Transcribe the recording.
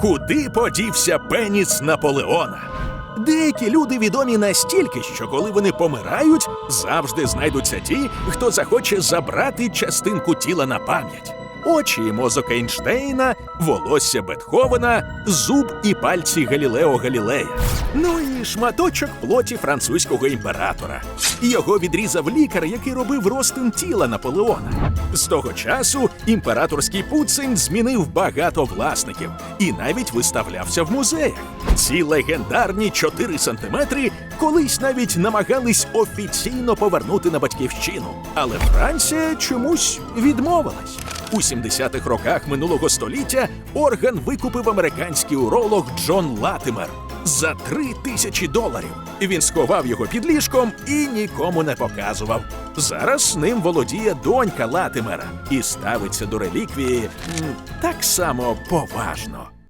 Куди подівся пеніс Наполеона? Деякі люди відомі настільки, що коли вони помирають, завжди знайдуться ті, хто захоче забрати частинку тіла на пам'ять. Очі і мозок Ейнштейна, волосся Бетховена, зуб і пальці Галілео Галілея. Ну і шматочок плоті французького імператора. Його відрізав лікар, який робив розтин тіла Наполеона. З того часу імператорський пуцень змінив багато власників і навіть виставлявся в музеях. Ці легендарні 4 сантиметри колись навіть намагались офіційно повернути на батьківщину. Але Франція чомусь відмовилась. У 70-х роках минулого століття орган викупив американський уролог Джон Латимер за три тисячі доларів. Він сховав його під ліжком і нікому не показував. Зараз ним володіє донька Латимера і ставиться до реліквії так само поважно.